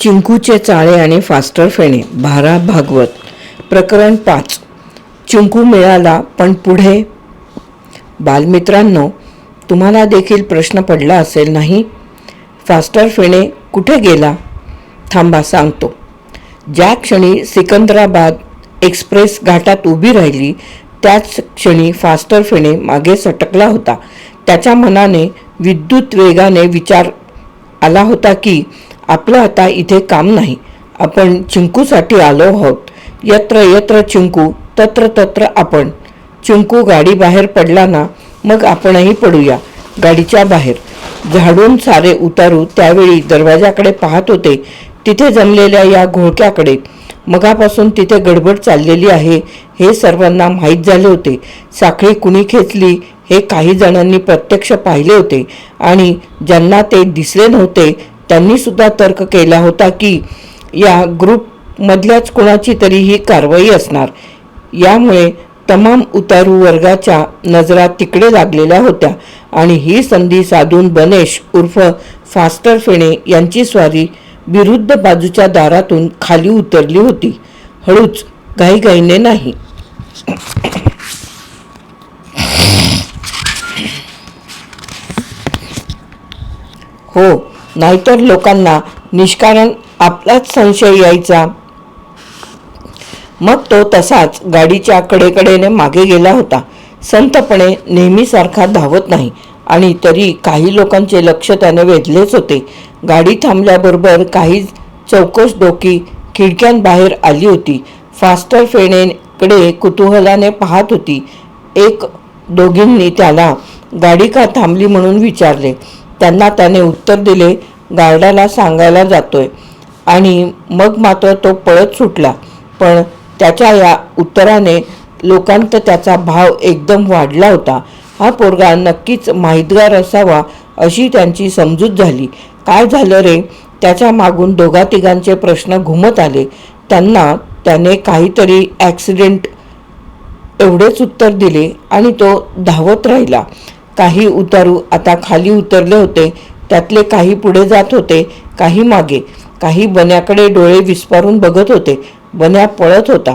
चिंकूचे चाळे आणि फास्टर फेणे भारा भागवत प्रकरण पाच. चिंकू मिळाला पण पुढे? बालमित्रांनो तुम्हाला देखील प्रश्न पडला असेल नाही? फास्टर फेणे कुठे गेला? थांबा सांगतो. ज्या क्षणी सिकंदराबाद एक्सप्रेस घाटात उभी राहिली त्याच क्षणी फास्टर फेणे मागे सटकला होता. त्याच्या मनाने विद्युत वेगाने विचार आला होता की आपलं आता इथे काम नाही. आपण चिंकूसाठी आलो आहोत. यत्र यत्र चिंकू तत्र तत्र आपण. चिंकू गाडी बाहेर पडला ना मग आपणही पडूया गाडीच्या बाहेर. झाडून सारे उतारू त्यावेळी दरवाजाकडे पाहत होते. तिथे जमलेल्या या घोळक्याकडे. मगापासून तिथे गडबड चाललेली आहे हे सर्वांना माहीत झाले होते. साखळी कुणी खेचली हे काही जणांनी प्रत्यक्ष पाहिले होते. आणि ज्यांना ते दिसले नव्हते त्यांनी सुद्धा तर्क केला होता की या ग्रुपमधल्याच कोणाची तरी ही कारवाई असणार. यामुळे तमाम उतारू वर्गाच्या नजरा तिकडे लागलेल्या होत्या आणि ही संधी साधून बनेश उर्फ फास्टर फेणे यांची स्वारी विरुद्ध बाजूच्या दारातून खाली उतरली होती. हळूच घाईघाईने नाही. हो नाहीतर लोकांना निष्कारण आपलाच संशय यायचा. मग तो तसाच गाडीच्या कडेकडेने मागे गेला होता. संतपणे नेहमीसारखा धावत नाही आणि तरी काही लोकांचे लक्ष त्याने वेधलेच होते. गाडी थांबल्याबरोबर काही चौकश डोकी खिडक्यांबाहेर आली होती. फास्टर फेणेकडे कुतूहलाने पाहत होती. एक दोघींनी त्याला गाडी का थांबली? म्हणून विचारले. त्यांना त्याने उत्तर दिले गार्डाला सांगायला जातोय. आणि मग मात्र तो पळत सुटला. पण त्याच्या या उत्तराने लोकांत त्याचा भाव एकदम वाढला होता. हा पोरगा नक्कीच माहितगार असावा अशी त्यांची समजूत झाली. काय झालं रे? त्याच्या मागून दोघा तिघांचे प्रश्न घुमत आले. त्यांना त्याने काहीतरी ॲक्सिडेंट एवढेच उत्तर दिले आणि तो धावत राहिला. काही उतारू आता खाली उतरले होते त्यातले काही पुढे जात होते काही मागे. काही बन्याकडे डोळे विस्पारून बघत होते बन्या पळत होता.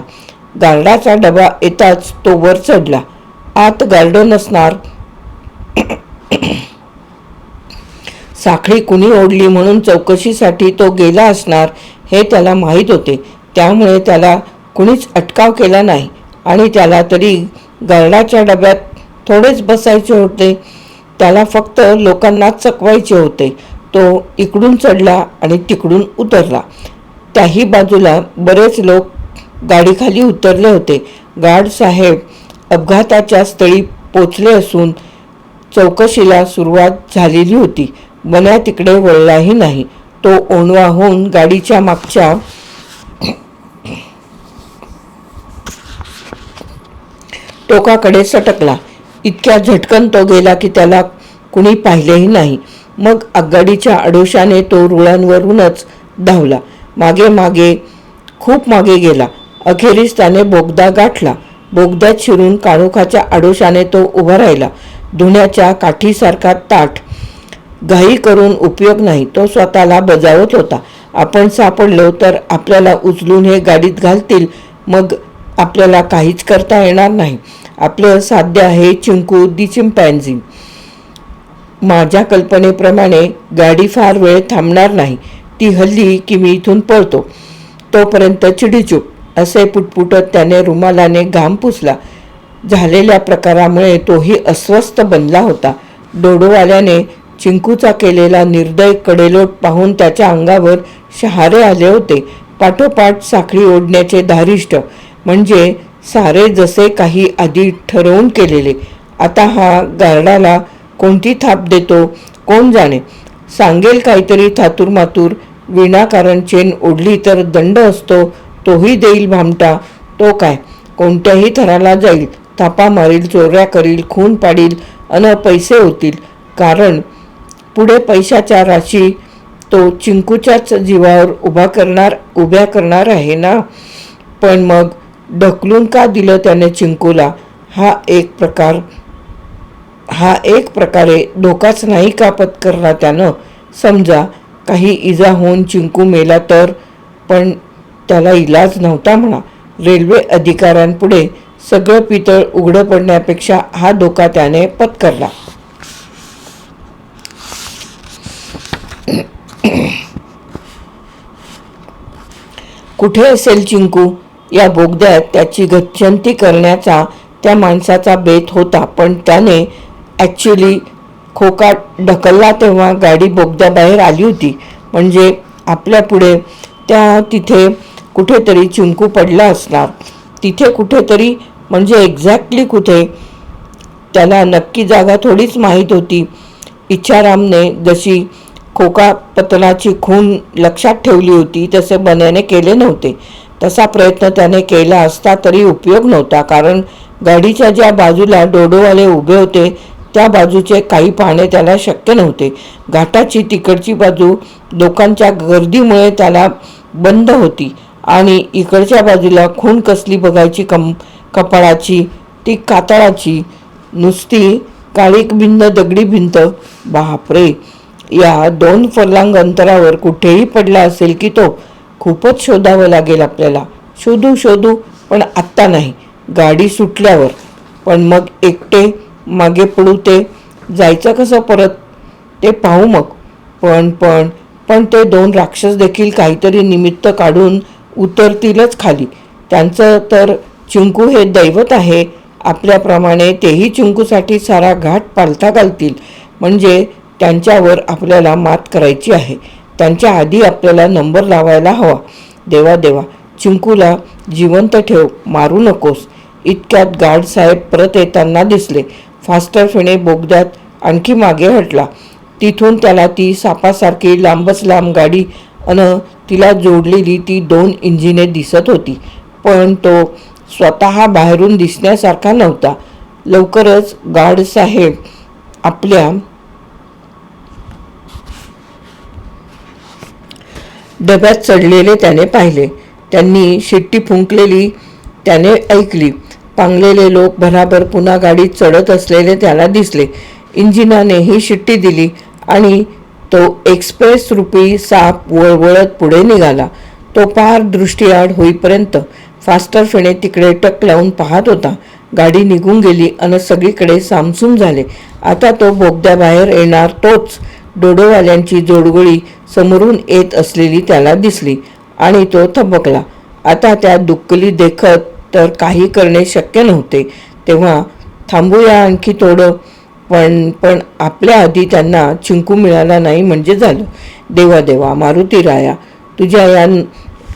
गार्डाचा डबा येताच तो वर चढला. आत गार्ड नसणार साखळी कुणी ओढली म्हणून चौकशीसाठी तो गेला असणार हे त्याला माहीत होते. त्यामुळे त्याला कुणीच अटकाव केला नाही. आणि त्याला तरी गार्डाच्या डब्यात थोडेच बसायचे होते. त्याला फक्त लोकांना चकवायचे होते. तो इकडून चढला आणि तिकडून उतरला. त्याही बाजूला बरेच लोक गाडीखाली उतरले होते. गार्ड साहेब अपघाताच्या स्थळी पोचले असून चौकशीला सुरुवात झालेली होती. बन्या तिकडे वळलाही नाही. तो ओणवा होऊन गाडीच्या मागच्या टोकाकडे सटकला. इतक्या झटकन तो गेला की त्याला कुणी पाहिलेही नाही. मग आगगाडीच्या आडोशाने तो रुळांवरूनच धावला. मागे मागे खूप मागे गेला. अखेरीस त्याने बोगदा गाठला. बोगद्यात शिरून काळोखाच्या आडोशाने तो उभा राहिला. धुण्याच्या काठीसारखा ताठ घाई करून उपयोग नाही. तो स्वतःला बजावत होता. आपण सापडलो तर आपल्याला उचलून हे गाडीत घालतील. मग आपल्याला काहीच करता येणार नाही. आपलं साध्य आहे चिंकू दी चिंपॅन्झी. माझ्या कल्पनेप्रमाणे गाडी फार वेळ थांबणार नाही. ती हल्ली की मी इथून पळतो. तोपर्यंत चिडीचूप असे पुटपुटत त्याने रुमालाने घाम पुसला. झालेल्या प्रकारामुळे तोही अस्वस्थ बनला होता. डोडोवाल्याने चिंकूचा केलेला निर्दय कडेलोट पाहून त्याच्या अंगावर शहारे आले होते. पाठोपाठ साखळी ओढण्याचे धारिष्ट म्हणजे सारे जसे काही आधी ठरवून केलेले. आता हा गार्डाला कोणती थाप देतो? कोण जाणे? सांगेल काहीतरी थातूरमातूर. विनाकारण चेन ओढली तर दंड असतो. तोही देईल भामटा. तो काय? कोणत्याही थराला जाईल. थापा मारील चोऱ्या करील खून पाडील अन पैसे होतील कारण पुढे पैशाच्या राशी तो चिंकूच्याच जीवावर उभा करणार उभ्या करणार आहे ना? पण मग ढकलून का दिलं त्याने चिंकूला? हा एक प्रकार हा एक प्रकारे धोकाच नाही का पत्करला त्यानं? समजा काही इजा होऊन चिंकू मेला तर? पण त्याला इलाज नव्हता म्हणा. रेल्वे अधिकाऱ्यांपुढे सगळं पितळ उघडं पडण्यापेक्षा हा धोका त्याने पत्करला. कुठे असेल चिंकू? या बोगद्यात त्याची गच्छंती करण्याचा त्या माणसाचा बेत होता. पण त्याने ॲक्च्युली खोका ढकलला तेव्हा गाडी बोगद्याबाहेर आली होती. म्हणजे आपल्या पुढे त्या तिथे कुठेतरी चिंकू पडला असणार. तिथे कुठेतरी म्हणजे एक्झॅक्टली कुठे त्याला नक्की जागा थोडीच माहीत होती. इच्छारामने जशी खोका पतनाची खून लक्षात ठेवली होती तसे बन्याने केले नव्हते. तसा प्रयत्न त्याने केला असता तरी उपयोग नव्हता कारण गाडीच्या ज्या बाजूला डोडोवाले उभे होते त्या बाजूचे काही पाहणे त्याला शक्य नव्हते. घाटाची तिकडची बाजू लोकांच्या गर्दीमुळे त्याला बंद होती आणि इकडच्या बाजूला खून कसली बघायची कम कपाळाची ती कातळाची नुसती काळीक भिंत दगडी भिंत बापरे! या दोन फर्लांग अंतरावर कुठेही पडला असेल की तो खूपच शोधावं लागेल आपल्याला. शोधू शोधू पण आत्ता नाही. गाडी सुटल्यावर. पण मग एकटे मागे पडू ते जायचं कसं परत? ते पाहू मग. पण पण पण ते दोन राक्षस देखील काहीतरी निमित्त काढून उतरतीलच खाली. त्यांचं तर चिंकू हे दैवत आहे. आपल्याप्रमाणे तेही चिंकूसाठी सारा घाट पालथा घालतील. म्हणजे त्यांच्यावर आपल्याला मात करायची आहे. त्यांच्या आधी आपल्याला नंबर लावायला हवा. देवा देवा चिंकूला जिवंत ठेव मारू नकोस. इतक्यात गार्डसाहेब परत येताना दिसले. फास्टर फेणे बोगद्यात आणखी मागे हटला. तिथून त्याला ती सापासारखी लांबच लांब गाडी अन तिला जोडलेली ती दोन इंजिने दिसत होती. पण तो स्वतः बाहेरून दिसण्यासारखा नव्हता. लवकरच गार्डसाहेब आपल्या डब्यात चढलेले त्याने पाहिले. त्यांनी शिट्टी फुंकलेली त्याने ऐकली. पांगलेले लोक भराभर पुन्हा गाडीत चढत असलेले त्याला दिसले. इंजिनाने ही शिट्टी दिली आणि तो एक्सप्रेस रूपी साप वळवळत पुढे निघाला. तो पार दृष्टीआड होईपर्यंत फास्टर फेणे तिकडे टक लावून पाहत होता. गाडी निघून गेली आणि सगळीकडे सामसूम झाले. आता तो बोगद्याबाहेर येणार तोच. डोडोवाल्यांची जोडगोळी समोरून येत असलेली त्याला दिसली आणि तो थबकला. आता त्या दुक्कली देखत तर काही करणे शक्य नव्हते. तेव्हा थांबूया आणखी थोडं. पण पण आपल्या आधी त्यांना चिंकू मिळाला नाही म्हणजे झालं. देवा देवा मारुती राया तुझ्या या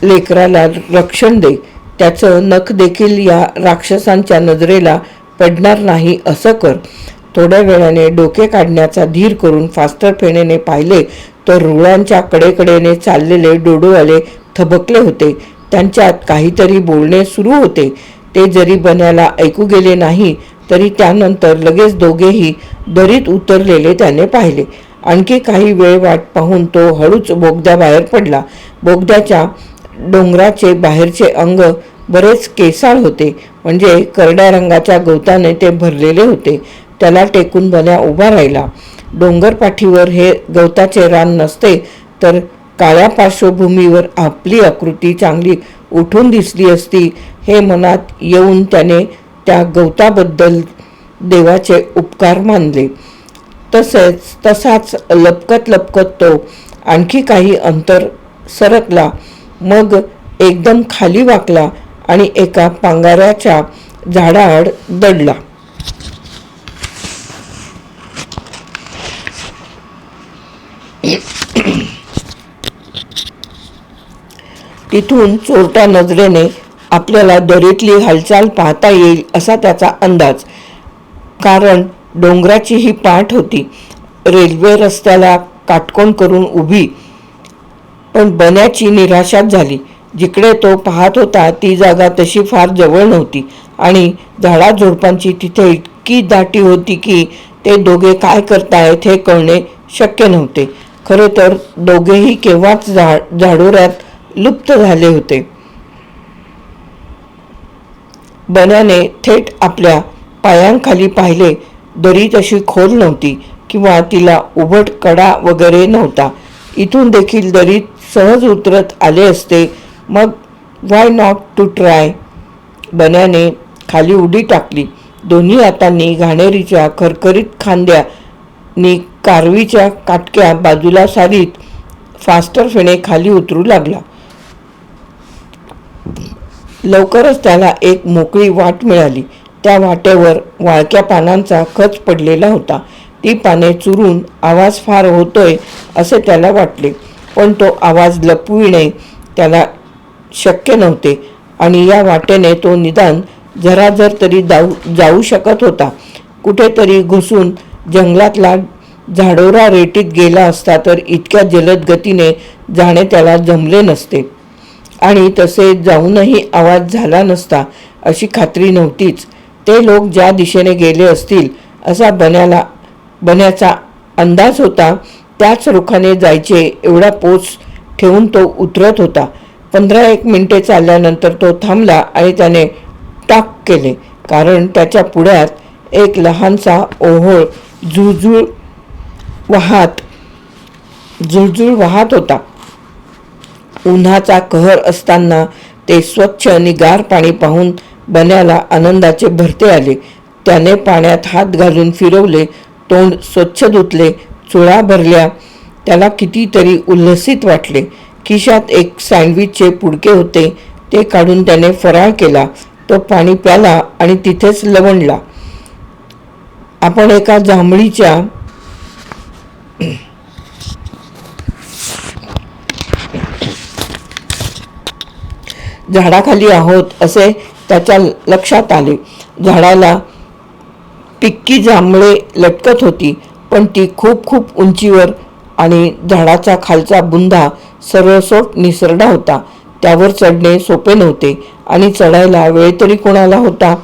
लेकराला रक्षण दे. त्याचं नख देखील या राक्षसांच्या नजरेला पडणार नाही असं कर. थोड्या वेळाने डोके काढण्याचा धीर करून फास्टर फेणेने पाहिले तर रुळांच्या कडेकडेने चाललेले डोडोवाले थबकले होते. त्यांच्यात काहीतरी बोलणे सुरू होते. ते जरी बन्याला ऐकू गेले नाही तरी त्यानंतर लगेच दोघेही दरीत उतरलेले त्याने पाहिले. आणखी काही वेळ वाट पाहून तो हळूच बोगद्याबाहेर पडला. बोगद्याच्या डोंगराचे बाहेरचे अंग बरेच केसाळ होते. म्हणजे करड्या रंगाच्या गवताने ते भरलेले होते. त्याला टेकून बन्या उभा राहिला. डोंगरपाठीवर हे गवताचे रान नसते तर काळ्या पार्श्वभूमीवर आपली आकृती चांगली उठून दिसली असती हे मनात येऊन त्याने त्या गवताबद्दल देवाचे उपकार मानले. तसेच तसाच लपकत लपकत तो आणखी काही अंतर सरकला. मग एकदम खाली वाकला आणि एका पांगाऱ्याच्या झाडाआड दडला. तिथून चोरट्या नजरेने आपल्याला दरीतली हालचाल पाहता येईल असा त्याचा अंदाज. कारण डोंगराची ही पाठ होती. रेल्वे रस्त्याला काटकोण करून उभी. पण बन्याची निराशाच झाली. जिकडे तो पाहत होता ती जागा तशी फार जवळ नव्हती. आणि झाडाझुडपांची तिथे इतकी दाटी होती की ते दोघे काय करतायत हे कळणे शक्य नव्हते. खरे तर दोघेही केव्हाच झाड झाडोऱ्यात लुप्त झाले होते. बनाने थेट आपल्या पायांखाली पाहिले दरी तशी खोल नव्हती किंवा तिला उभट कडा वगैरे नव्हता. इथून देखील दरीत सहज उतरत आले असते. मग वाय नॉट टू ट्राय बन्याने खाली उडी टाकली. दोन्ही हातांनी घाणेरीच्या खरखरीत खांद्यानी कारवीच्या काटक्या बाजूला सारीत फास्टर फेणे खाली उतरू लागला. लवकरच त्याला एक मोकळी वाट मिळाली. त्या वाटेवर वाळक्या पानांचा खच पडलेला होता. ती पाने चुरून आवाज फार होतोय असे त्याला वाटले. पण तो आवाज लपविणे त्याला शक्य नव्हते आणि या वाटेने तो निदान जरा जर तरी जाऊ जाऊ शकत होता. कुठेतरी घुसून जंगलातला झाडोरा रेटीत गेला असता तर इतक्या जलद गतीने जाणे त्याला जमले नसते. आणि तसे जाऊनही आवाज झाला नसता अशी खात्री नव्हतीच. ते लोक ज्या दिशेने गेले असतील असा बन्याला बन्याचा अंदाज होता त्याच रुखाने जायचे एवढा पोच ठेवून तो उतरत होता. पंधरा एक मिनिटे चालल्यानंतर तो थांबला आणि त्याने टाक केले कारण त्याच्या पुढ्यात एक लहानसा ओहोळ झुळझुळ वाहत झुळझुळ वाहत होता. उन्हाचा कहर असताना ते स्वच्छ आणि गार पाणी पाहून बन्याला आनंदाचे भरते आले. त्याने पाण्यात हात घालून फिरवले तोंड स्वच्छ धुतले चुळा भरल्या. त्याला कितीतरी उल्हसित वाटले. खिशात एक सँडविचचे पुडके होते ते काढून त्याने फराळ केला. तो पाणी प्याला आणि तिथेच लवणला. आपण एका जांभळीच्या झाडाखाली आहोत असे त्याच्या लक्षात आले. झाडाला पिक्की जांभळे लटकत होती पण ती खूप खूप उंचीवर आणि झाडाचा खालचा बुंदा सर्वसोट निसरडा होता. त्यावर चढणे सोपे नव्हते आणि चढायला वेळ तरी कोणाला होता?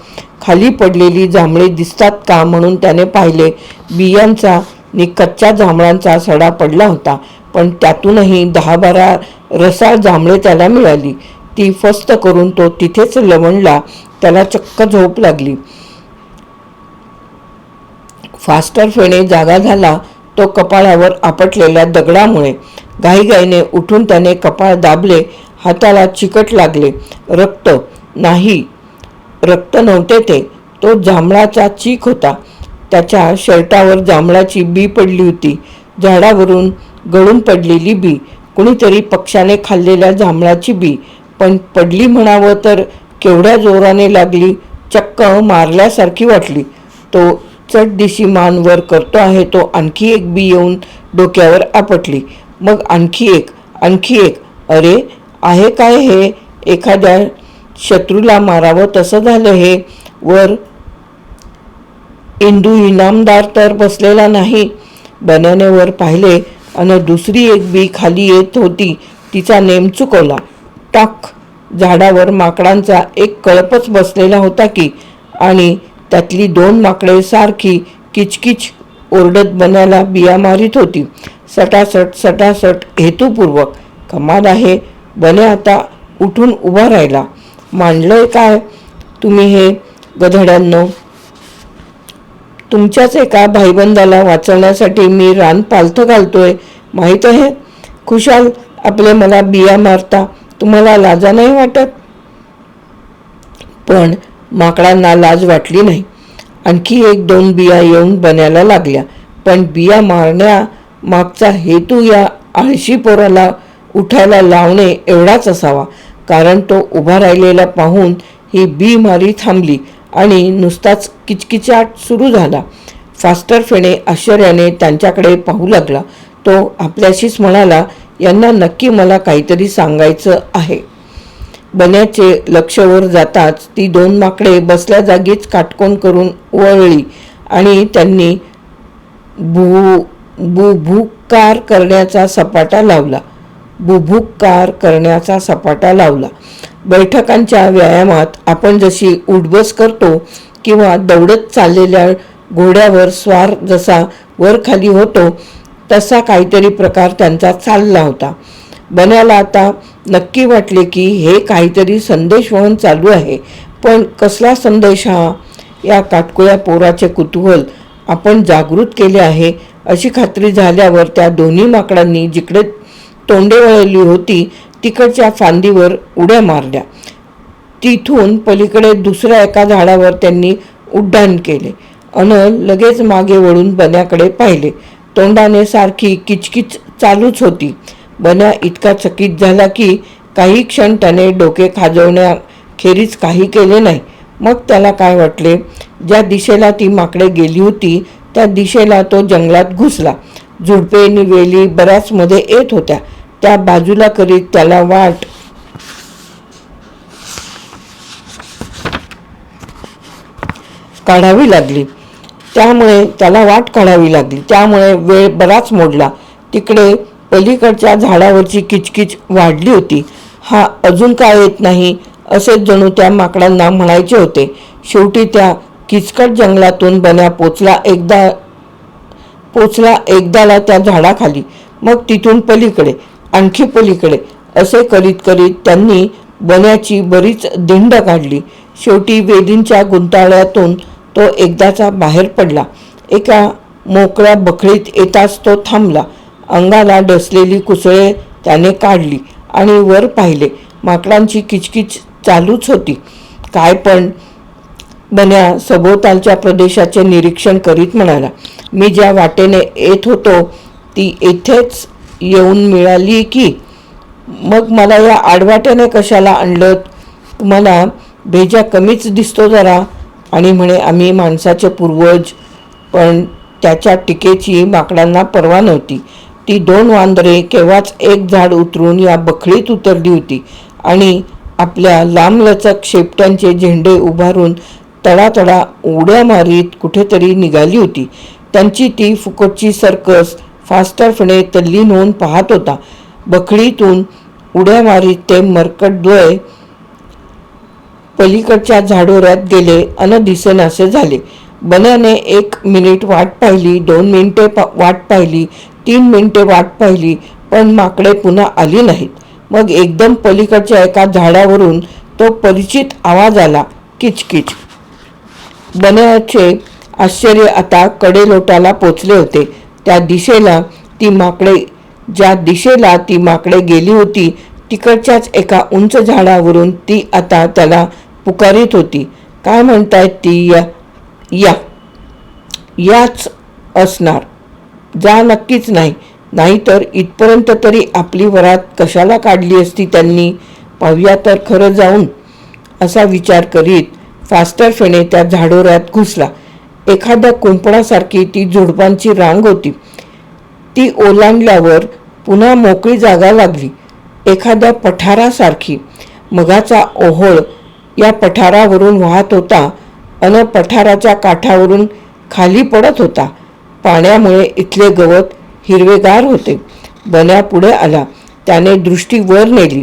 खाली पडलेली जांभळे दिसतात का म्हणून त्याने पाहिले. बियांचा आणि कच्च्या जांभळांचा सडा पडला होता पण त्यातूनही दहा बारा रसाळ जांभळे त्याला मिळाली. ती फस्त करून तो तिथेच लवणला त्याला चक्क झोप लागली. फास्टर फेणे जागा झाला तो कपाळावर आपटलेल्या दगडामुळे. घाईघाईने उठून त्याने कपाळ दाबले हाताला चिकट लागले. रक्त नाही रक्त नव्हते ते. तो जांभळाचा चीक होता. त्याच्या शर्टावर जांभळाची बी पडली होती. झाडावरून गळून पडलेली बी. कुणीतरी पक्षाने खाल्लेल्या जांभळाची बी. पण पडली म्हणावं तर केवढ्या जोराने लागली चक्क मारल्यासारखी वाटली. तो चट दिशी मान वर करतो आहे तो आणखी एक बी येऊन डोक्यावर आपटली. मग आणखी एक आणखी एक. अरे आहे काय हे? एखाद्या शत्रूला मारावं तसं झालं हे? वर इंदू इनामदार तर बसलेला नाही. बनानेवर वर पाहिले आणि दुसरी एक बी खाली येत होती तिचा नेम चुकवला. टाक झाडावर माकडांचा एक कळपच बसलेला होता की आणि त्यातली दोन माकडे सारखी किचकिच ओरडत बनायला बिया मारित होती. सटासट सटासट हेतूपूर्वक कमाल आहे बने आता उठून उभा राहिला. मांडलंय काय तुम्ही हे गधड्यांनो? तुमच्याच एका भाईबंदाला वाचवण्यासाठी मी रान पालथं घालतोय माहीत आहे? खुशाल आपले मला बिया मारता तुम्हाला लाजा नाही वाटत? पण माकडांना लाज वाटली नाही. आणखी एक दोन बिया येऊन बनायला लागल्या. पण बिया मारण्या मागचा हेतू या आळशी पोराला उठायला लावणे एवढाच असावा. कारण तो उभा राहिलेला पाहून ही बी मारी थांबली आणि नुसताच किचकिचाट सुरू झाला. फास्टर फेणे आश्चर्याने त्यांच्याकडे पाहू लागला. तो आपल्याशीच म्हणाला यांना नक्की मला काहीतरी सांगायचं आहे. बन्याचे लक्षवर जाताच ती दोन माकडे बसल्या जागीच काटकोण करून वळली आणि त्यांनी भू बुभुकार करण्याचा सपाटा लावला. बुभुकार करण्याचा सपाटा लावला. बैठकांच्या व्यायामात आपण जशी उठबस करतो किंवा दौडत चाललेल्या घोड्यावर स्वार जसा वर खाली होतो तसा काहीतरी प्रकार त्यांचा चालला होता. बन्याला आता नक्की वाटले की हे काहीतरी संदेश वहन चालू आहे. पण कसला संदेश हा? या काटकोया पोराचे कुतूहल आपण जागृत केले आहे अशी खात्री झाल्यावर त्या दोन्ही माकडांनी जिकडे तोंडे वळली होती तिकडच्या फांदीवर उड्या मारल्या. तिथून पलीकडे दुसऱ्या एका झाडावर त्यांनी उड्डाण केले. अन लगेच मागे वळून बन्याकडे पाहिले. तोंडाने सारखी किचकिच चालूच होती. बना इतका चकित झाला की काही क्षण त्याने डोके खाजवण्याखेरीज काही केले नाही. मग त्याला काय वाटले? ज्या दिशेला ती माकडे गेली होती त्या दिशेला तो जंगलात घुसला. झुडपे निवेली बऱ्याच मध्ये येत होत्या. त्या बाजूला करीत त्याला वाट काढावी लागली. त्यामुळे त्याला वाट काढावी लागली. त्यामुळे वेळ बराच मोडला. तिकडे पलीकडच्या झाडावरची किचकिच वाढली होती. हा अजून काय येत नाही? असेच जणू त्या माकडांना म्हणायचे होते. शेवटी त्या किचकट जंगलातून बन्या पोचला एकदा पोचला एकदाला त्या झाडाखाली. मग तिथून पलीकडे आणखी पलीकडे असे करीत करीत त्यांनी बन्याची बरीच दिंड काढली. शेवटी वेलींच्या गुंताळ्यातून तो एकदाचा बाहेर पडला. एका मोकळ्या बखळीत येताच तो थांबला. अंगाला डसलेली कुसळे त्याने काढली आणि वर पाहिले. माकडांची किचकिच चालूच होती. काय पण बन्या सभोवतालच्या प्रदेशाचे निरीक्षण करीत म्हणाला मी ज्या वाटेने येत होतो ती येथेच येऊन मिळाली की? मग मला या आडवाट्याने कशाला आणलं तुम्हाला भेजा कमीच दिसतो जरा. आणि म्हणे आम्ही माणसाचे पूर्वज पण त्याच्या टीकेची माकडांना पर्वा नव्हती. ती दोन वांदरे केव्हाच एक झाड उतरून या बखळीत उतरली होती आणि आपल्या लांबलचक शेपट्यांचे झेंडे उभारून तडातडा उड्या मारीत कुठेतरी निघाली होती. त्यांची ती फुकटची सर्कस फास्टरफणे तल्लीन होऊन पाहत होता. बखळीतून उड्या मारीत ते मरकटद्वय पलीकडच्या झाडोऱ्यात गेले अन दिसेनासे झाले. बनाने एक मिनिट वाट पाहिली दोन मिनिटे पा वाट पाहिली तीन मिनिटे वाट पाहिली पण माकडे पुन्हा आली नाहीत. मग एकदम पलीकडच्या एका झाडावरून तो परिचित आवाज आला किचकिच. बन्याचे आश्चर्य आता कडेलोटाला पोचले होते. त्या दिशेला ती माकडे ज्या दिशेला ती माकडे गेली होती तिकडच्याच एका उंच झाडावरून ती आता त्याला पुकारित होती. काय म्हणतायत ती? या या. याच असणार. जा नक्कीच नाही. नाहीतर इथपर्यंत तरी आपली वरात कशाला काढली असती त्यांनी? पाहूया तर खरं जाऊन. असा विचार करीत फास्टर फेणे त्या झाडोऱ्यात घुसला. एखाद्या कुंपणासारखी ती झुडपांची रांग होती. ती ओलांडल्यावर पुन्हा मोकळी जागा लागली. एखाद्या पठारासारखी. मगाचा ओहोळ या पठारावरून वाहत होता. अन पठाराच्या काठावरून खाली पडत होता. पाण्यामुळे इथले गवत हिरवेगार होते. बन्या पुढे आला. त्याने दृष्टी वर नेली.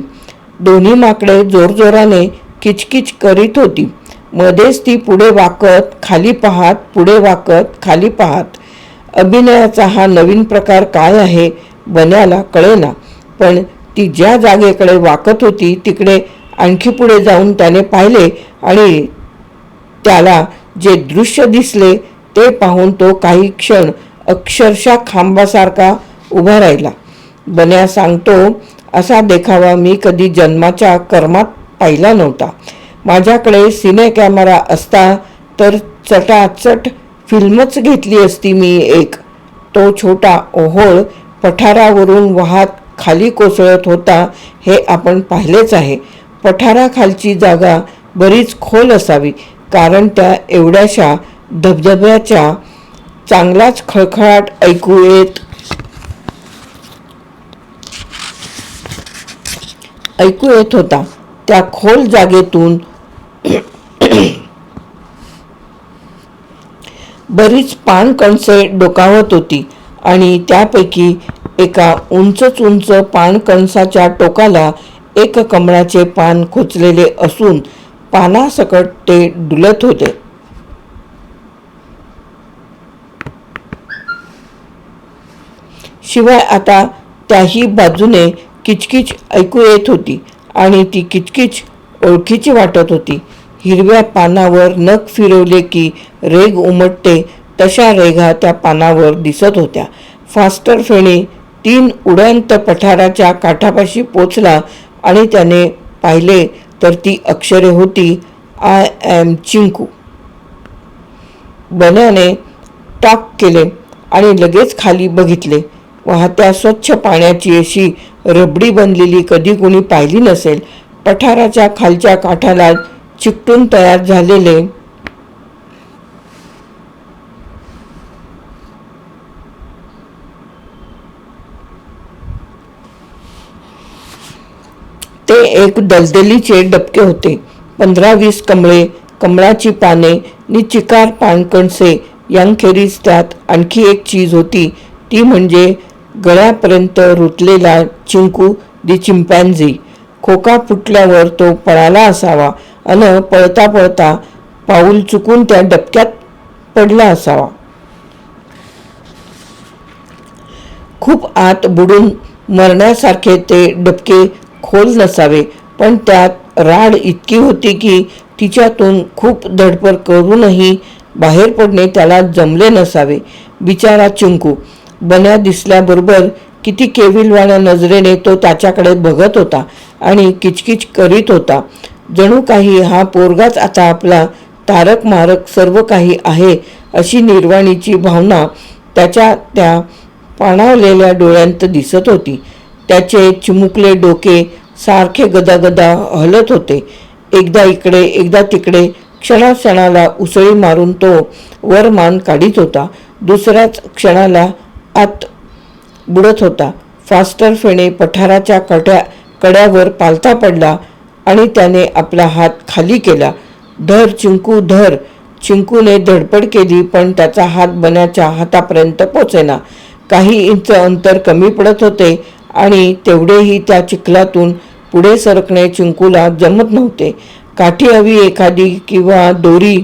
दोन्ही माकडे जोरजोराने किचकिच करीत होती. मध्येच ती पुढे वाकत खाली पाहत पुढे वाकत खाली पाहत. अभिनयाचा हा नवीन प्रकार काय आहे बन्याला कळेना. पण ती ज्या जागेकडे वाकत होती तिकडे आणखी पुढे जाऊन त्याने पाहिले आणि त्याला जे दृश्य दिसले ते पाहून तो काही क्षण अक्षरशः खांबासारखा उभा राहिला. बन्या सांगतो असा देखावा मी कधी जन्माच्या कर्मात पाहिला नव्हता. माझ्याकडे सिने कॅमेरा असता तर चटाचट फिल्मच घेतली असती मी एक. तो छोटा ओहोळ पठारावरून वाहत खाली कोसळत होता हे आपण पाहिलेच आहे. पठाराखालची जागा बरीच खोल असावी कारण त्या एवढ्याशा धबधब्याच्या चांगलाच खळखळाट ऐकू येत ऐकू येत होता. त्या खोल जागेतून बरीच पाणकणसे डोकावत होती आणि त्यापैकी एका उंचच उंच पान कणसाच्या टोकाला एक कमळाचे पान खोचलेले असून पानासकट ते डुलत होते. शिवाय आता त्याही बाजूने किचकिच ऐकू येत होती आणि ती किचकिच ओळखीची वाटत होती. हिरव्या पानावर नख फिरवले की रेग उमटते तशा रेघा त्या पानावर दिसत होत्या. फास्टर फेणे तीन उडंत पठाराच्या काठापाशी पोचला आणि त्याने पाहिले तर ती अक्षरे होती आय ॲम चिंकू बन्याने टाक केले आणि लगेच खाली बघितले. वाहत्या स्वच्छ पाण्याची अशी रबडी बनलेली कधी कुणी पाहिली नसेल. पठाराच्या खालच्या काठाला चिकटून तयार झालेले ते एक दलदलीचे डबके होते. पंधरा वीस कमळे कमळाची पाने नि चिकार पानकणसे यांखेरीज त्यात आणखी एक चीज होती. ती म्हणजे गळ्यापर्यंत रुतलेला चिंकू दि चिंपॅन्झी. खोका फुटल्यावर तो पळाला असावा अन पळता पळता पाऊल चुकून त्या डबक्यात पडला असावा. खूप आत बुडून मरण्यासारखे ते डबके खोल नसावे. पण त्यात राड इतकी होती की तिच्यातून खूप धडपड करूनही बाहेर पडणे त्याला जमले नसावे. बिचारा चिंकू बन्या दिसल्याबरोबर किती केविलवाण्या नजरेने तो त्याच्याकडे बघत होता आणि किचकिच करीत होता. जणू काही हा पोरगाच आता आपला तारक मारक सर्व काही आहे अशी निर्वाणीची भावना त्याच्या त्या पाणावलेल्या डोळ्यांत दिसत होती. त्याचे चिमुकले डोके सारखे गदागदा हलत होते. एकदा इकडे एकदा तिकडे क्षणाक्षणाला उसळी मारून तो वर मान काढीत होता. दुसऱ्याच क्षणाला आत बुडत होता. फास्टर फेणे पठाराच्या कट्या कड्यावर पालथा पडला आणि त्याने आपला हात खाली केला. धर चिंकू धर. चिंकूने धडपड केली पण त्याचा हात बन्याच्या हातापर्यंत पोचेना. काही इंच अंतर कमी पडत होते. आणि तेवढेही त्या चिखलातून पुढे सरकणे चिंकूला जमत नव्हते. काठी हवी एखादी किंवा दोरी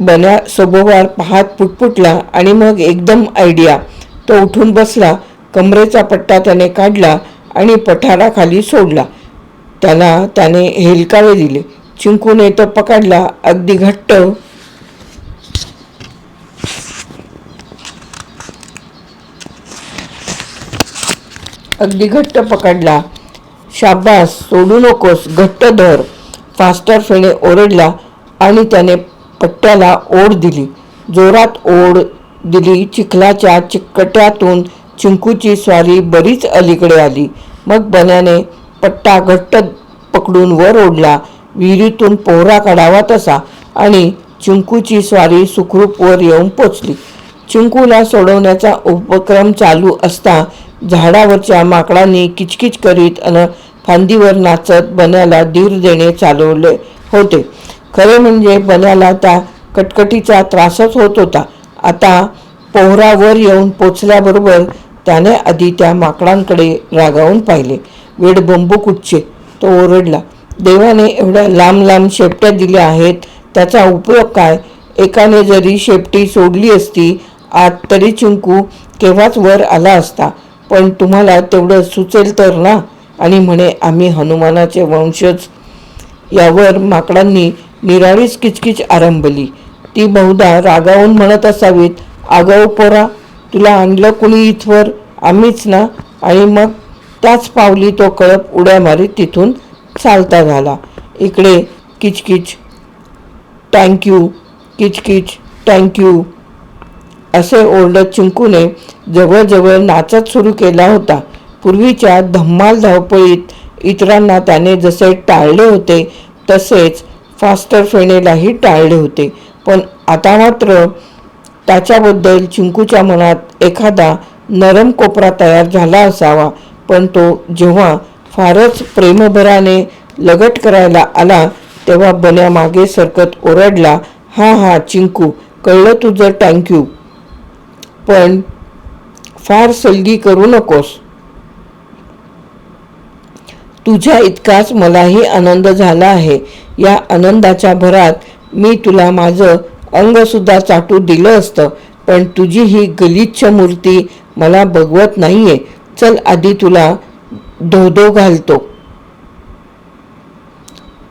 बन्या सभोवार पाहात पुटपुटला आणि मग एकदम आयडिया तो उठून बसला कमरेचा पट्टा त्याने काढला आणि पठाराखाली सोडला. त्याला त्याने हेलकावे दिले. चिंकूने तो पकडला. अगदी घट्ट अगदी घट्ट पकडला. शाबास सोडू नकोस घट्ट धर. फास्टर फेणे ओरडला आणि त्याने पट्ट्याला ओढ दिली. जोरात ओढ दिली चिखलाच्या चिकट्यातून चिंकूची स्वारी बरीच अलीकडे आली. मग बन्याने पट्टा घट्ट पकडून वर ओढला. विहिरीतून पोहरा काढावा तसा आणि चिंकूची स्वारी सुखरूप वर येऊन पोचली. चिंकूला सोडवण्याचा उपक्रम चालू असता झाडावरच्या माकडांनी किचकिच करीत अन फांदीवर नाचत बन्याला धीर देणे चालवले होते. खरे म्हणजे बन्याला त्या कटकटीचा त्रासच होत होता. आता पोहरावर येऊन पोचल्याबरोबर त्याने आधी त्या माकडांकडे रागावून पाहिले. वेड बंबू कुठचे तो ओरडला देवाने एवढ्या लांब लांब शेपट्या दिल्या आहेत त्याचा उपयोग काय? एकाने जरी शेपटी सोडली असती आत तरी चिंकू केव्हाच वर आला असता? पण तुम्हाला तेवढं सुचेल तर ना. आणि म्हणे आम्ही हनुमानाचे वंशज. यावर माकडांनी निराळीच किचकिच आरंभली. ती बहुधा रागावून म्हणत असावीत आगाऊ पोरा तुला आणलं कुणी इथवर? आम्हीच ना. आणि मग त्याच पावली तो कळप उड्या मारीत तिथून चालता झाला. इकडे किचकिच थँक्यू किचकिच थँक्यू असे ओरडत चिंकूने जवळजवळ नाचत सुरू केला होता. पूर्वीच्या धम्माल धावपळीत इतरांना त्याने जसे टाळले होते तसेच फास्टर फेणेलाही टाळले होते. पण आता मात्र त्याच्याबद्दल चिंकूच्या मनात एखादा नरम कोपरा तयार झाला असावा. पण तो जेव्हा फारच प्रेमभराने लगट करायला आला तेव्हा बन्या मागे सरकत ओरडला हा हा चिंकू कळलं तुझं थँक्यू पण फार सलगी करू नकोस. तुझ्या इतकाच मलाही आनंद झाला आहे. या आनंदाच्या भरात मी तुला माझं अंगसुद्धा चाटू दिलं असतं पण तुझी ही गलिच्छ मूर्ती मला बघवत नाहीये. चल आधी तुला धोधो घालतो.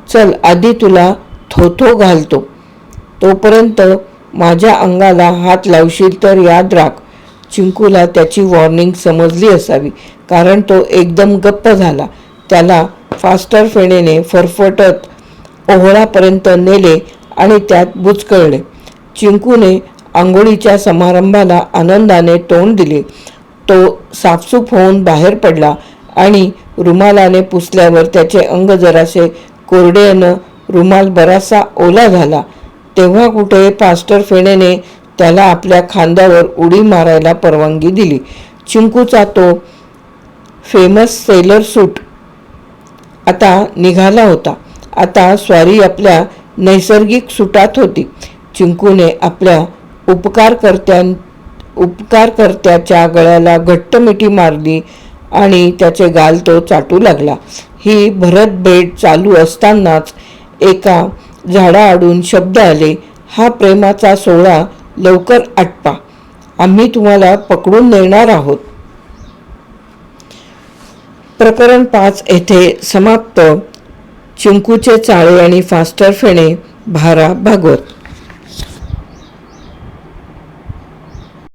चल आधी तुला थोथो घालतो. तोपर्यंत माझ्या अंगाला हात लावशील तर याद राख. चिंकूला त्याची वॉर्निंग समजली असावी कारण तो एकदम गप्प झाला. त्याला फास्टर फेणेने फरफटत ओहळापर्यंत नेले आणि त्यात बुचकळले. चिंकूने आंघोळीच्या समारंभाला आनंदाने तोंड दिले. तो साफसूफ होऊन बाहेर पडला आणि रुमालाने पुसल्यावर त्याचे अंग जरासे कोरडेनं रुमाल बराचसा ओला झाला. तेव्हा कुठे पास्टर फेणेने त्याला आपल्या खांद्यावर उडी मारायला परवानगी दिली. चिंकूचा तो फेमस सेलर सूट आता निघाला होता. आता स्वारी आपल्या नैसर्गिक सुटात होती. चिंकूने आपल्या उपकारकर्त्यां उपकारकर्त्याच्या गळ्याला घट्ट मिठी मारली आणि त्याचे गाल तो चाटू लागला. ही भरत भेट चालू असतानाच एका झाडाआडून शब्द आले हा प्रेमाचा सोहळा लवकर आटपा. आम्ही तुम्हाला पकडून नेणार आहोत. प्रकरण पाच येथे समाप्त. चिंकूचे चाळे आणि फास्टर फेणे भारा भागवत.